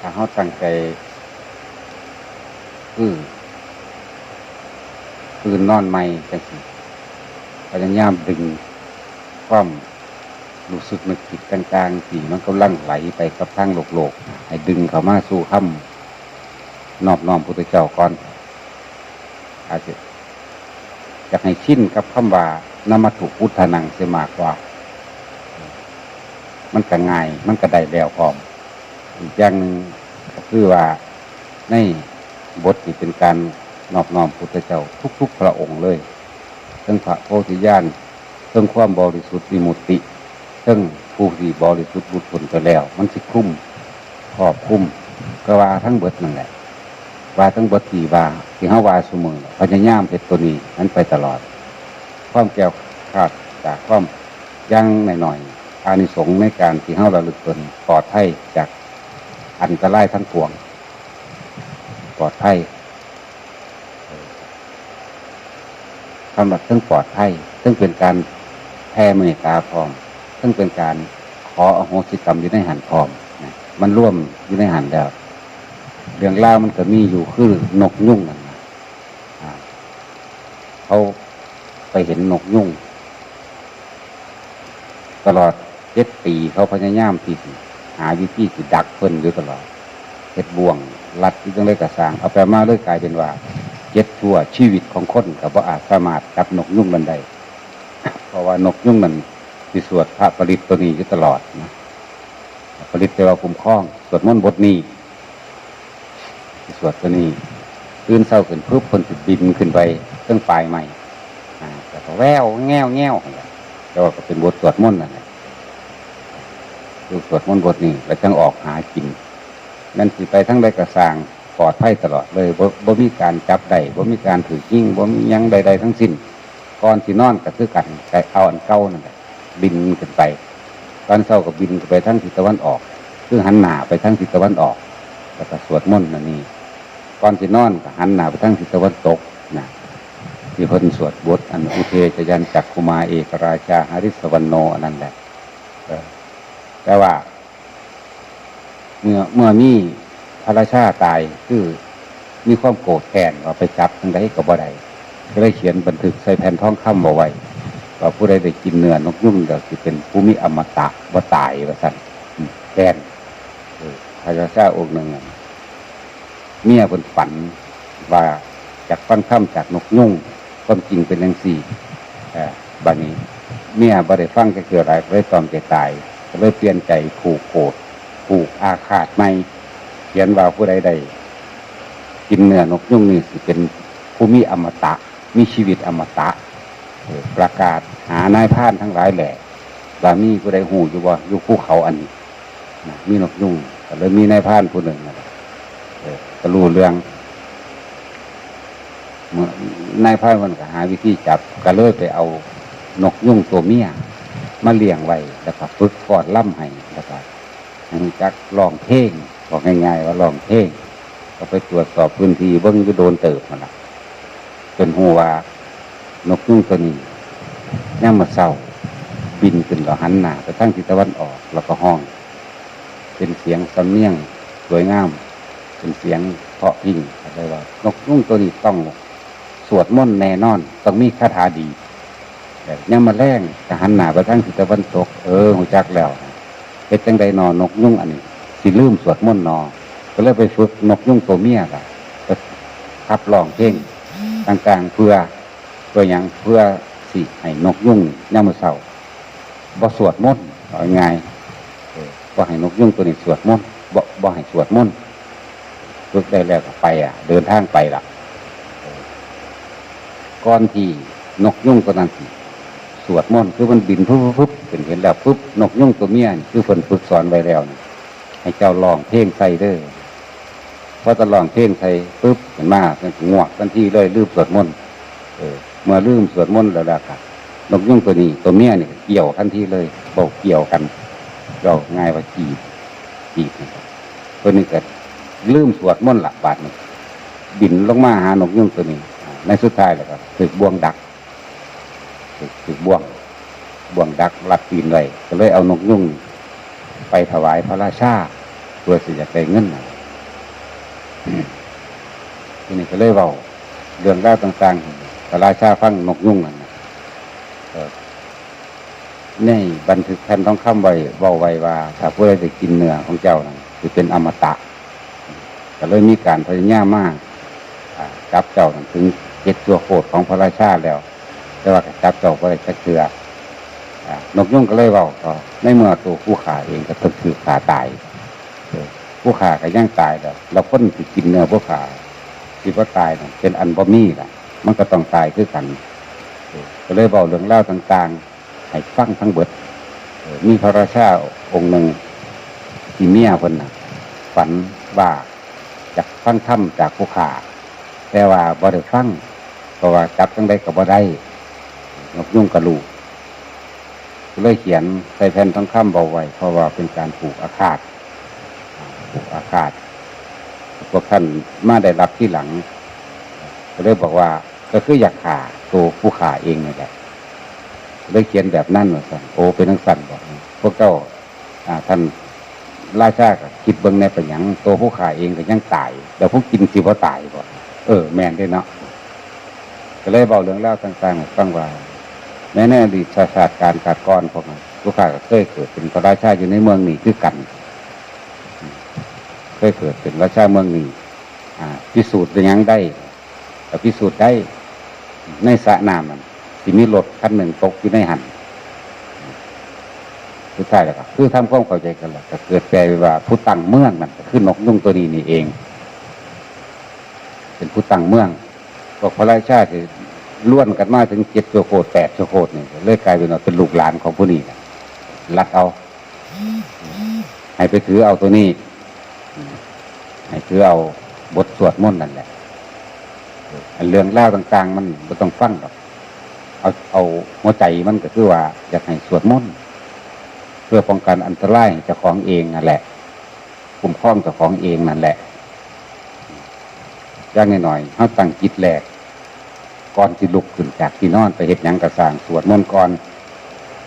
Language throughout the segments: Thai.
ถ้าเขาตั้งใจคือคืนนอนไม่จังสิพยายามดึงความรู้สึกนึกคิดต่างๆที่มันกำลังไหลไปกับทางโลกโลกๆให้ดึงเข้ามาสู่คำนอบน้อมพุทธเจ้าก่อน อาจจะอยากให้ชินกับคำว่า นามถุพุทธนังเสียมากกว่า มันก็ง่าย มันก็ได้แล้วพร้อม อีกอย่างหนึ่งก็คือว่าในบทนี้เป็นการนอบน้อมพุทธเจ้าทุก ๆ พระองค์เลยทั้งพระโพธิญาณทั้งความบริสุทธิ์วิมุตติทั้งผู้ที่บริสุทธิ์บุตรผลไปแล้ว มันสิคุ้มครอบคุ้มก็ว่าทั้งเบิดนั่นแหละว่าทั้งเบิดที่ว่าที่เฮาว่าสมือพยายามเพชรตัวนี้นั้นไปตลอด ความแก้วขาดจากความยั่งหน่อยๆอานิสงส์ในการที่เฮาระลึกตนปลอดภัยจากอันตรายทั้งปวง ปลอดภัยสำหรับซึ่งปลอดภัยซึ่งเป็นการแผ่เมตตาพร้อมซึ่งเป็นการขออโหสิกรรมอยู่ในหันพร้อมนะมันร่วมอยู่ในหันแล้วเรื่องเล่ามันก็มีอยู่คือนกยุ่งนั่นนะเขา ไปเห็นนกยุ่ง ตลอดเจ็ดปีเขาพยายามที่หาวิธีสิดักเพิ่นอยู่ตลอดเห็ดบ่วงรัดที่ต้องเลยกระสางเอาไปมาเลยกลายเป็นว่าเจ็ดชั่วชีวิตของคนกับว่าอาจสามารถจับนกยุ่งมันไดเพราะว่านกยุ่งมันที่สวดพระปริตตัวนี้อยู่ตลอดนะปริตแปลว่าคุ้มครองสวดมนต์บทนี้สวดตัวนี้ตื่นเศร้าขึ้นปุ๊บคนติดบินขึ้นไปเครื่องปลายใหม่ แต่ก็แววแง่วแง่วและแต่ว่าก็เป็นบทสวดมนต์นั่นแหละคือสวดมนต์บทนี้แล้วจังออกหากินนั่นสิไปทั้งใดกระสางปลอดภัยตลอดเลยบ่บ่มีการจับใดบ่มีการถือยิ่งบ่มียังใด ๆ ทั้งสิ้นก่อนสินอนก็คือกันไก่เอาอันเก่านั่นแหละบินขึ้นไป ตอนเช้าก็บินไปทั้งทิศตะวันออก คือหันหน้าไปทั้งทิศตะวันออกแล้วก็สวดมนต์นั่นนี่ก่อนสินอนก็หันหน้าไปทางทิศตะวันตก ที่เพิ่นสวดบทอันอุเทจยันจักคุมาเอกราชาหริสวรรณโนอันนั้นแหละแต่ว่า เมื่อเมื่อมีพระราชาตายคือมีความโกรธแค้นว่าไปจับทั้งใดก็บ่ไดก็เลยเขียนบันทึกใส่แผ่นทองคำเอาไว้ว่าผู้ใดได้กินเนื้อนกยุ่งก็สิเป็นผู้มีอมตะว่าตายว่าสั่นแค้นพระเจ้าองค์หนึ่งเมียบนฝันว่าจากฟังคำจากนกยุ่ง ความจริงเป็นอย่างสี่บัดนี้ เมียบ่ได้ฟังจะเกิดอะไรเลยตอมใจตายก็เลยเปลี่ยนใจผูกโกรธผูกอาฆาตไม่เขียนว่าผู้ใดใดกินเนื้อนกยุ่งนี่สิเป็นผู้มีอมตะ มีชีวิตอมตะ ประกาศหานายพรานทั้งหลายแหล่ว่ามีผู้ใดหูอยู่ว่าอยู่ภูเขาอันนี้มีนกยุงก็เลยมีนายพรานผู้หนึ่งนะก็รู้เรื่อง นายพรานมันก็หาวิธีจับก็เลยไปเอานกยุงตัวเมียมาเลี้ยงไว้แล้วก็ฝึกฟอดล่ำให้แล้วก็ให้จักลองเพลงบอกง่ายๆว่าลองเพลงก็ไปตรวจสอบพื้นที่เบิ้งก็โดนเติบมันละจนหัวานกยุงตัวนี้ย่ามาเศร้าบินขึ้นแล้วหันหน้าไปทางทิศตะวันออกแล้วก็ห้อง เป็นเสียงสำเนียงสวยงาม เป็นเสียงเพาะยิ่งอะไรว่านกนุ่งตัวนี้ต้อง สวดมนต์แน่นอน ต้องมีคาถาดีแต่ยังมาแรงจะหันหนาไปทางทิศตะวันตก เออหูจักแล้วเป็นจังใดนอนนกยุ่งอันนี้สิลืมสวดมนต์นอก็เลยไปฝึกนกยุ่งตัวเมียล่ะก็ขับร้องเพลงต่างๆเพื่อเพื่อหยังเพื่อสิให้นกยุ่งย่ามมือเศร้าบ่สวดมนต์เอาง่ายๆเออบ่ให้นกยุ่งตัวนี้สวดมนต์บ่บ่ให้สวดมนต์ฝึกได้แล้วก็ไปอะ เดินทางไปละ ก่อนที่นกยุ่งตัวนั้นสวดมนต์คือมันบินปุ๊บปุ๊บปุ๊บเป็นเห็นแล้วปุ๊บนกยุ่งตัวเมียคือคนฝึกสอนไว้แล้วนี่ให้เจ้าลองเพลงใส่เด้อพอจะลองเพลงใส่ปุ๊บเห็นมาเป็นงวกทันทีเลยลืมสวดมนต์เออเมื่อลืมสวดมนต์แล้วล่ะครับนกยุ่งตัวนี้ตัวเมียเนี่ก็เกี่ยวทันทีเลยบอกเกี่ยวกันเราง่ายว่าจีบจีบนะครับตัวนี้ก็ลืมสวดมนต์หละบาทนึ่บินลงมาหานกยุ่งตัวนี้ ในสุดท้ายแล้วก็ถึกบ่วงดักถึกถึกบ่วงบ่วงดักลัดตีนไว้ก็เลยเอานกยุ่งไปถวายพระราชาเพื่อสิจะได้เงินนทีนี้ก็เลยเบาเรื่องราวต่างๆพระราชาฟังนกยุ่งนั่นในบันทึกแผ่นต้องคำไว้เบาไว้ว่าถ้าผู้ใดจะกินเนื้อของเจ้านั้นจะเป็นอมตะก็เลยมีการพยายามมากอ่าจับเจ้านั่นถึง เจ็ดตัวโคตรของพระราชาแล้ว แต่ว่าจับเจ้าก็ได้ชักเชืออ่านกยุ่งก็เลยเว่าก็ในเมื่อตัวผู้ขาเองก็ต้องถือขาตายผู้ขาก็ย่างตายแล้วเราคนที่กินเนื้อผู้ขาที่ว่าตายเป็นอันบ่มีล่ะ มันก็ต้องตายคือกันก็เลยเบาเรื่องเล่าต่างๆให้ฟังทั้งเบิดมีพระราชาองค์หนึ่งที่เมียคนน่ะ ฝันว่าจากฟังถ้ำจากผู้ขาแต่ว่าบ่ได้ฟัง เพราะว่าจับจังได้กับบ่ได้นกยุ่งกระลูกเลยเขียนใส่แผ่นทองคำเบาไว้เพราะว่าเป็นการผูกอาคาตผูกอาคาตพวกท่านมาได้รับที่หลังก็เลยบอกว่าก็คืออยากขาตัวผู้ขาเองนี่แหละเลยเขียนแบบนั้นว่าสั่นโอ้เป็นทั้งสั่นบอกพวกเจ้าอ่าท่านราชาคิดเบิ่งในปัญญังตัวผู้ขายเองก็ยังตายแล้วผู้กินสิว่าตายบ่เออ แมนได้เนาะ ก็เลยเบาเรื่องเล่าต่างๆให้ฟังว่าแม้ในอดีตชาติการการก้อนพวกนั้นผู้ขาก็เคยเกิดเป็นพระราชาอยู่ในเมืองนี้คือกัน เคยเกิดเป็นราชาเมืองนี้พิสูจน์ยังได้แต่พิสูจน์ได้ในสระน้ำมันสิมีรถคันหนึ่งตกอยู่ในหันสุดท้ายแล้วก็คือทำความเข้าใจกันแล้วก็เกิดแปลว่าผู้ตั้งเมืองนั่นก็คือนกยุ่งตัวนี้นี่เอง เป็นผู้ตั้งเมือง พวกพระราชาที่ล้วนกันมาถึงเจ็ดชั่วโคตรแปดชั่วโคตรนี่เลยกลายเป็นว่าเป็นลูกหลานของผู้นี้นะรัดเอา ให้ไปถือเอาตัวนี้ ให้ถือเอาบทสวดมนต์นั่นแหละเรื่องเล่าต่าง ๆ มันไม่ต้องฟังหรอกเอาเอาหัวใจมันก็คือว่าอยากให้สวดมนต์เพื่อป้องกันอันตรายเจ้าของเองนั่นแหละคุ้มครองเจ้าของเองนั่นแหละ อย่างหน่อยๆเขาตั้งจิตแหลกก่อนที่ลุกขึ้นจากที่นอนไปเห็ดหยังกระสางสวดมนต์ก่อน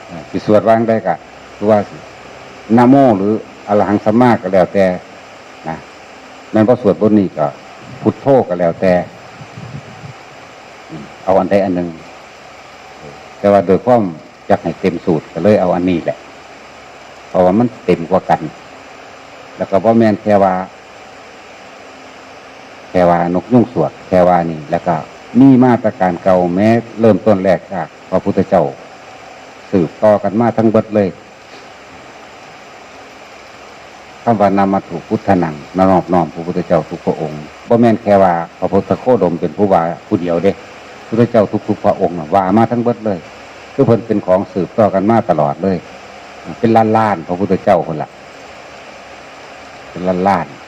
เอ่อสิสวดว่างได้กะคือว่านะโมหรืออรหังสัมมาก็แล้วแต่นะแม้นพอสวดบนนี้ก็พุทโธก็แล้วแต่ เอาอันใดอันหนึ่งแต่ว่าโดยความอยากให้เต็มสูตรก็เลยเอาอันนี้แหละ เพราะว่ามันเต็มกว่ากัน แล้วก็บ่แมนแค่ว่า แค่ว่านกยุ่งสวดแค่ว่านี่ แล้วก็มีมาตรการเก่าแม้เริ่มต้นแรกจากพระพุทธเจ้า สืบต่อกันมาทั้งเบิดเลยคำว่านามาถูกพุทธนังนอบน้อมพระพุทธเจ้าทุกพระองค์บ่แม่นแค่ว่าพระพุทธโคดมเป็นผู้ว่าผู้เดียวเด้พระพุทธเจ้าทุกๆพระองค์ว่ามาทั้งเบิดเลยคือเพิ่นเป็นของสืบต่อกันมาตลอดเลย เป็นล้านล้านพระพุทธเจ้าคนละเป็นล้านล้านๆ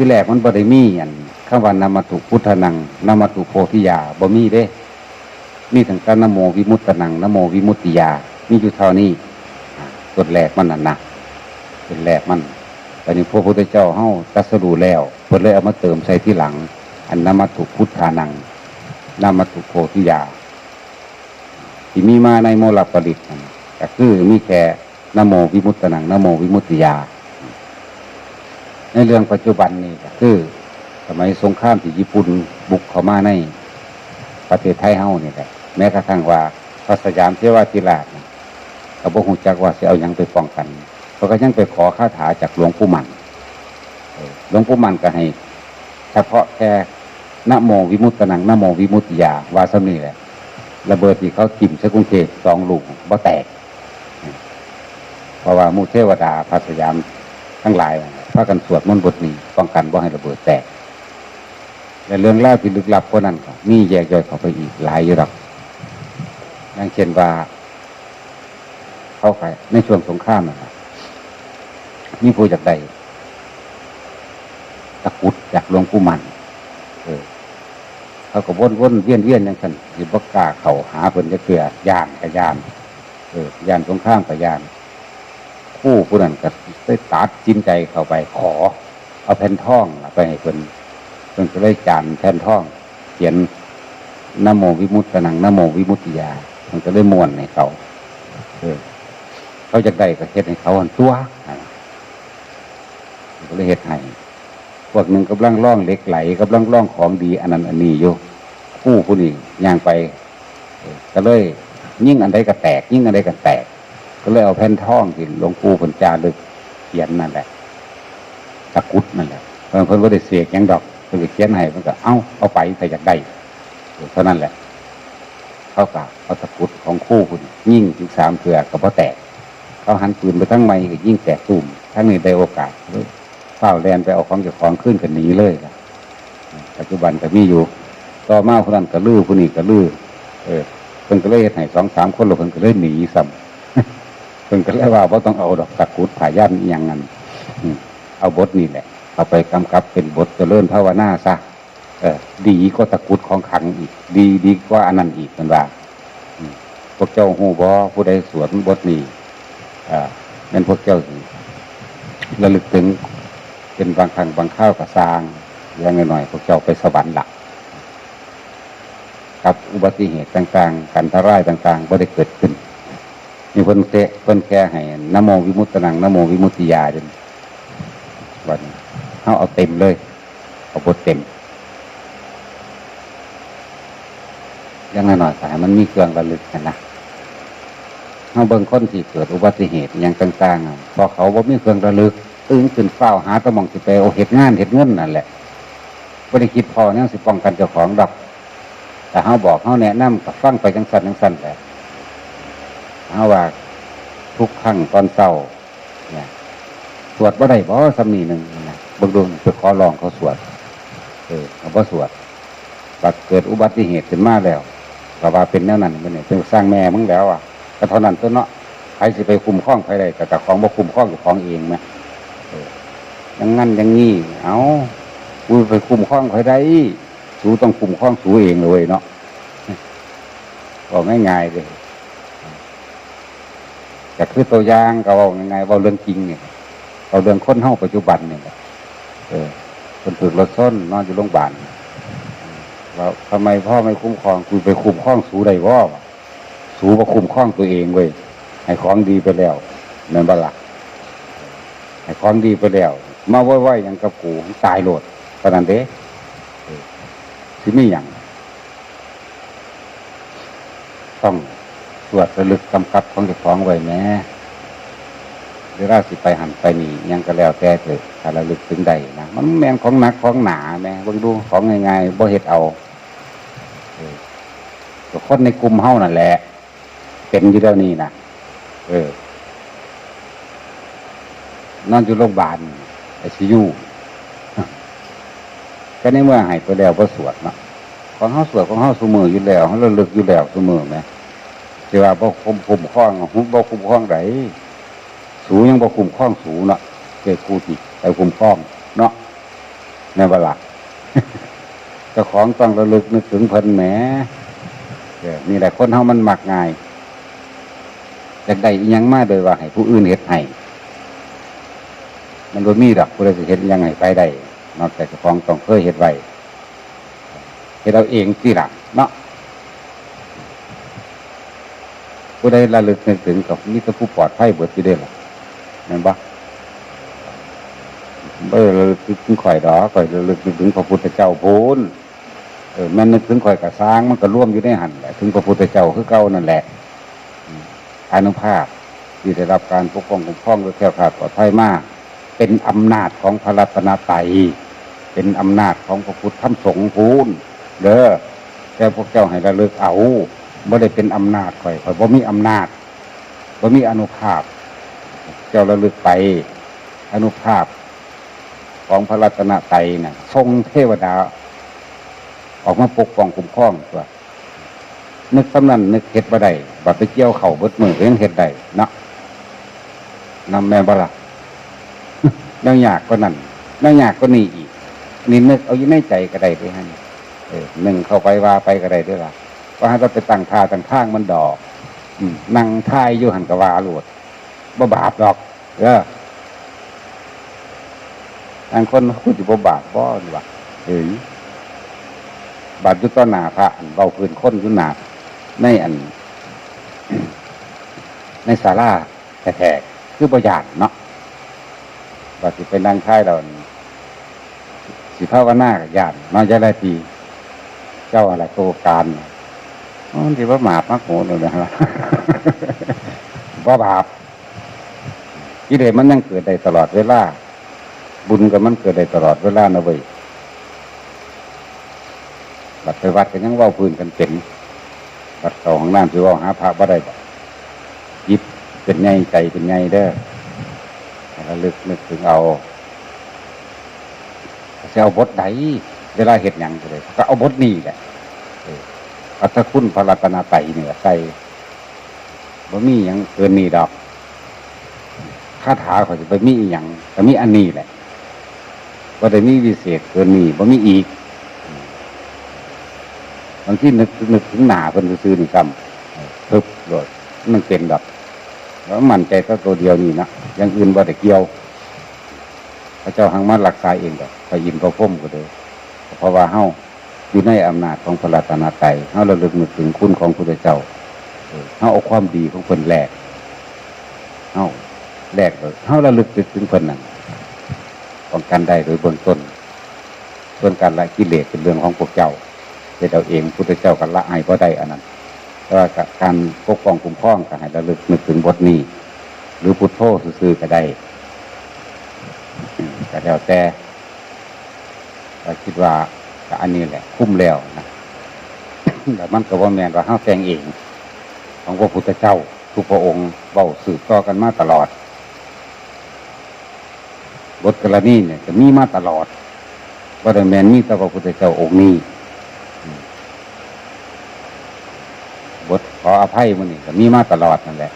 ที่แรกมันบริมีอันคำว่านามาตุพุทธนังนามาตุโพธิยาบ่มีเด้ มีถึงกันนโมวิมุตตนังนโมวิมุตติยา มีอยู่เท่านี้อ่าตัวแรกมันน่ะนะเป็นแรกมันแตอนนี้พระพุทธเจ้าเฮาตัสรูแล้วเพิ่นเลยเอามาเติมใส่ที่หลัง อันนามาตุพุทธานังนามาตุโพธิยา ที่มีมาในโมลปริตก็คือมีแค่นโมวิมุตตนังนโมวิมุตติยา ในเรื่องปัจจุบันนี่ก็คือ สมัยสงครามที่ญี่ปุ่นบุกเข้ามาในประเทศไทยเฮานี่แหละแม้กระทั่งว่าพระสยามเทวาธิราชน่ะก็บ่ฮู้จักว่าสิเอายังไปป้องกันเขาก็ยังไปขอคาถาจากหลวงปู่มันหลวงปู่มันก็ให้เฉพาะแค่นโมวิมุตตนังนโมวิมุตติยาวาซำนี่แหละระเบิดที่เขาจิ้มใส่กรุงเทพสองลูกบ่แตก เพราะว่ามูเทวดาพระสยามทั้งหลาย พากันสวดมนต์บทนี้ป้องกันบ่าให้ระเบิดแตกและเรื่องเล่าที่ลึกลับคนนั้นก็มีแยกย่อยเข้าไปอีกหลายอยู่หรอกอย่างเช่นว่า เขาไปในช่วงสงครามนะครับมีผู้จากใดตะกุดจากหลวงปู่มัน เออ เขาก็วนวนเวียนเวียนอย่างฉันสิบกล้าเขาหาเพิ่นจะเกลือยานกับยาน เออยานสงข้ามกับยาน คู่ผู้นั้นก็ได้ตัดจินใจเข้าไปขอ เอาแผ่นท่องไปให้เพิ่นเพิ่นก็เลยจานแผ่นท่อง เขียนนโมวิมุตตนังนโมวิมุตติยามันก็เลยมวนในเขาเขาจะได้ก็เฮ็ดให้เขาหันตัวก็เลยเฮ็ดให้พวกหนึ่งกำลังล่องเล็กไหลกำลังล่องของดีอันนั้นอันนี้อยู่กู้ผู้นี้ย่างไปก็เลยยิ่งอันใดก็แตก ยิ่งอันใดก็แตก ก็เลยเอาแผ่นท่องที่หลวงปู่เพันจารึกเขียนนั่นแหละตะกุดนั่นแหละเพิ่นเพิ่นก็ได้เสียกยังดอกเพิ่นเขียนให้เพิ่นก็เอาเอาไปแต่อยากได้เท่านั้นแหละเขากะเอาตะกุดของคู่คุณยิ่งถึงสามเถื่อก็พอแตก เขาหันปืนไปทั้งไม้ก็ยิ่งแตกตุ่มทั้งนี้ได้โอกาสเลยเฝ้าแลนไปเอาของเจ้าของขึ้นกันหนีเลยล่ะปัจจุบันก็มีอยู่ ต่อมาคนนั้นก็ลื้อคนนี้ก็ลื้อเออเพิ่นก็เลยให้สองสามคนแล้วเพิ่นก็เลยหนีซ้ำ เพิ่นก็เลยว่าบ่ต้องเอาดอกตะกุดผาย่านอหย่างนั้นอืมเอาบทนี่แหละ เอาไปกำกับเป็นบทเจริญภาวนาซะเออดีก็ตะกุดของขังอีก ดีดีกว่าอันนั้นอีกเป็นว่าอืมพวกเจ้าหูบอผู้ใดสวดบทนี้อ่าเป็นพวกเจ้าสิระลึกถึงเป็นบางครั้งบางข้าวกับสร้างอย่างหน่อยๆพวกเจ้าไปสวรรค์หลักกับอุบัติเหตุต่างๆ การทรายต่างๆก็ได้เกิดขึ้น มีคนเตะคนแค่ให้นโมวิมุตตนังนโมวิมุตติยาจนวันเขาเอาเต็มเลย เอาบทเต็มยังหน่อยสายมันมีเครื่องระลึกกันนะเขาเบิ่งคนที่เกิดอุบัติเหตุอหยังต่างๆพอเขาบ่มีเครื่องระลึกตื่นขึ้นเฝ้าหาตะหมองสิไปเอเหตุงานเหตุเงินนั่นแหละไม่ได้คิดพอเนี่ยสิป้องกันเจ้าของดอก แต่เขาบอกเขาแนะนำกับฟังไปจังสันจังสันแต่ เขาว่าทุกครั้งตอนเศร้าเนี่ยสวดบ่ได้บ่สำนีหนึ่งนะบางดวงไปขอลองเขาสวด เออเขาบ่สวดบัดเกิดอุบัติเหตุขึ้นมาแล้วกว่าเป็นแนวนั้นมันเนี่ยเป็นสร้างแม่มึงแล้วอะก็เท่านั้นตัวเนาะใครสิไปคุมข้องใครได้แต่แต่ของบ่คุมข้องกับของเองไหมเออยังงั้นอยังงี้เอากูไปคุมข้องใครได้สูต้องคุมข้องสูเองเลยเนาะบอกง่ายๆเลย แต่คือตัวอย่างก็บอกง่ายๆว่าเรื่องจริงเนี่ยเอาเรื่องคนเฮาปัจจุบันเนี่ยเออคนถูกรถส้นนอนอยู่โรงพยาบาลว่าทำไมพ่อไม่คุ้มครองคุณไปคุมข้องสูใดว่าวะสูมาคุมข้องตัวเองเว้ยให้ของดีไปแล้วเนินบลักให้ของดีไปแล้ว มาไหวๆอย่างกับกูตายโหลดปนนั้นเด้ที่มีอย่างต้อง ตรวจระลึกกำกับของเจ้าของไว้แม้เวลาสิไปหันไปนี่ยังก็แล้วแต่เถิดถ้าระลึกถึงใดนะมันแมนของหนักของหนาแม่เบิ่งดูของง่ายๆบ่เฮ็ดเอาตัวคนในกลุ่มเฮ้านั่นแหละ เป็นอยู่แล้วนี่นะเออนอนอยู่โรงพยาบาลไอซียูก็ในเมื่อหายไปแล้วก็สวดเนาะของเขาสวดของเขาสมืออยู่แล้วเขาระลึกอยู่แล้วสมือไหม แต่ว่าบ่คุมคุมข้องหุบบ่คุมข้องไหนสูยังบ่คุมข้องสูเนาะเกิดกูติไปคุมข้อง เนาะในเวลาเจ้าของต้องระลึกนึกถึงเพิ่นแหมเนี่แหละคนเฮามันมักง่ายแต่ใดยังมาโดยว่าให้ผู้อื่นเฮ็ดให้มันบ่มีดอกผู้ใดสิเฮ็ดยังให้ไปได้นอกจากเจ้าของต้องเคยเฮ็ดไว้เฮ็ดเราเองสิล่ะเนาะ ผู้ใดระลึกนึกถึงกับมีแต่ผู้ปลอดภัยเบิดอยู่เด้ล่ะแม่นบ่เออระลึกถึงข่อยดอข่อยระลึกถึงพระพุทธเจ้าพูนเออแม่นนึกถึงข่อยกระซ้างมันก็ร่วมอยู่ในหันแหละถึงพระพุทธเจ้าคือเก่านั่นแหละอานุภาพที่ได้รับการปกป้องคุ้มครองโดยแคล้วคลาดปลอดภัยมาก เป็นอำนาจของพระรัตนตรัยเป็นอำนาจของพระพุทธธรรมสงฆ์พูนเด้อแต่พวกเจ้าให้ระลึกเอา ไม่ได้เป็นอำนาจข่อยข่อยบ่มีอำนาจบ่มีอนุภาพ เจ้าระลึกไป อนุภาพ ของพระรัตนตรัยน่ะ ทรงเทวดา ออกมาปกป้องคุ้มครองตัวนึกสำนันนึกเฮ็ดบ่ได้บัดไปเกี่ยวเข่าบดมือก็ยังเฮ็ดได้นะนำแม่บล่ะแนวยากก็นั่นแนวยากก็นี่อีกนี่นึกเอาอยู่ในใจก็ได้ด้วยฮะนี่เออหนึ่งเข้าไปว่าไปก็ได้ด้วยล่ะ ว่าถ้าไปตั้งท่าตั้งข้างมันดอกนั่งท่ายอยู่หันกวาโลดบ่บาปดอกเออบางคนพูดอยู่บ่บาปบ่ดีว่าเอ้ยบาดอยุต้นหนาพระเบาพื้นค้นอยุหนาในอัน ในศาลาแท้ๆคือประหยัดเนาะบาดสิเป็นนางค่ายเรานี่สิภาวนากับญาติน้อยจะได้ทีเจ้าอะไรโตการ เนี่ยอ๋อที่ว่าหมาบมักโหเลยนะว่าบาปกิเลสมันยังเกิดได้ตลอดเวลา บุญกับมันเกิดได้ตลอดเวลานะเว้ยบัดไปวัดกันยังว่าพื้นกันเป็นบัดเก่าของน้ำคือว่าหาพระบ่ได้บ่ยิบเป็นไงใจเป็นไงเด้อให้ระลึกนึกถึงเอาจะเอาบทใดเวลาเห็ดหยังก็เลยก็เอาบทนี้แหละ อัตคุณพระรัตนไตรเนี่ยใส่บ่มีหยังเกินนี่ดอกคาถาเขาจะไปมีอย่างก็มีอันนี้แหละบ่ได้มีวิเศษเกินนี่บ่มีอีกบางที่นึกนึกถึงหนาเพิ่นซื้อนี่ซ้ำพึบโดดมันเป็นแบบแล้วมันใจก็ตัวเดียวนี่นะยังอื่นบ่ได้เกี่ยวพระเจ้าหังมารักษาเองดอกไปยินพระพุ่มก็เลยเพราะว่าเฮา อยู่ในอำนาจของพระรัตนตรัยเฮาระลึกนึกถึงคุณของพระเจ้าเออเฮาเอาความดีของเพิ่นแหลกเฮาแลกเลยเฮาระลึกถึงเพิ่นนั่นป้องกันได้โดยเบื้องต้น ส่วนการละกิเลสเป็นเรื่องของพวกเจ้าเจ้าเองพุทธเจ้ากันละไอายก็ได้อันนั้นแต่ว่าการปกป้องคุ้มครองก็ให้ระลึกนึกถึงบทนี้ หรือพุทโธซื่อๆก็ได้ก็แล้วแต่ก็คิดว่า ก็อันนี้แหละ คุ้มแล้วนะแต่มันก็ว่าแมนว่าห้าแฝงเอง ของพระพุทธเจ้า ทุกพระองค์เบาสืบต่อกันมาตลอดบทกรณีเนี่ยจะมีมาตลอดว่าแต่แมนมีแต่พระพุทธเจ้าองค์นี้บทขออภัยมันนี่ก็มีมาตลอดนั่นแหละ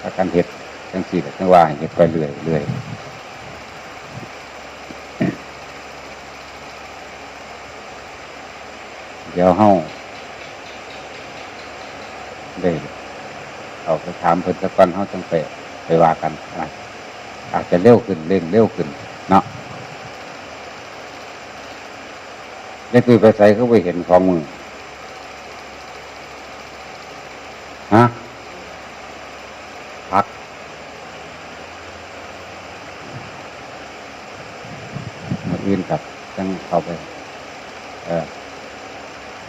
ถ้าการเห็ดจังสี่จังว่าเห็ดไปเรื่อยเรื่อย ดี๋ยวเฮาได้เอาไปถามเพิ่นสักก่อนเฮาจังไปไปว่ากันนะอาจจะเร็วขึ้นเร่งเร็วขึ้น เนาะได้คุยไปใส่เขาไปเห็นของมือฮะพัก มาอื่นกับจังเข้าไป เออ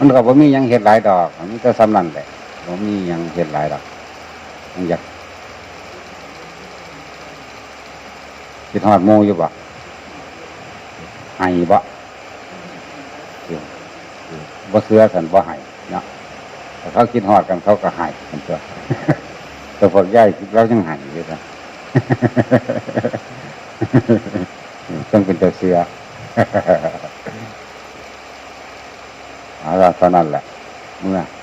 มันก็บ่มียังเห็ดหลายดอกมันมีแต่สำนันแหละบ่มียังเห็ดหลายดอกมันอยากคิดฮอดหมูอยู่บ่ให้บ่บ่เสือสันบ่ให้เนาะแต่เขาคิดหอดกันเขาก็ใหายกันตัวแต่พวกย่ายคิดเรายังใหายอยู่นะต้องเป็นเจ้าเสือ เอ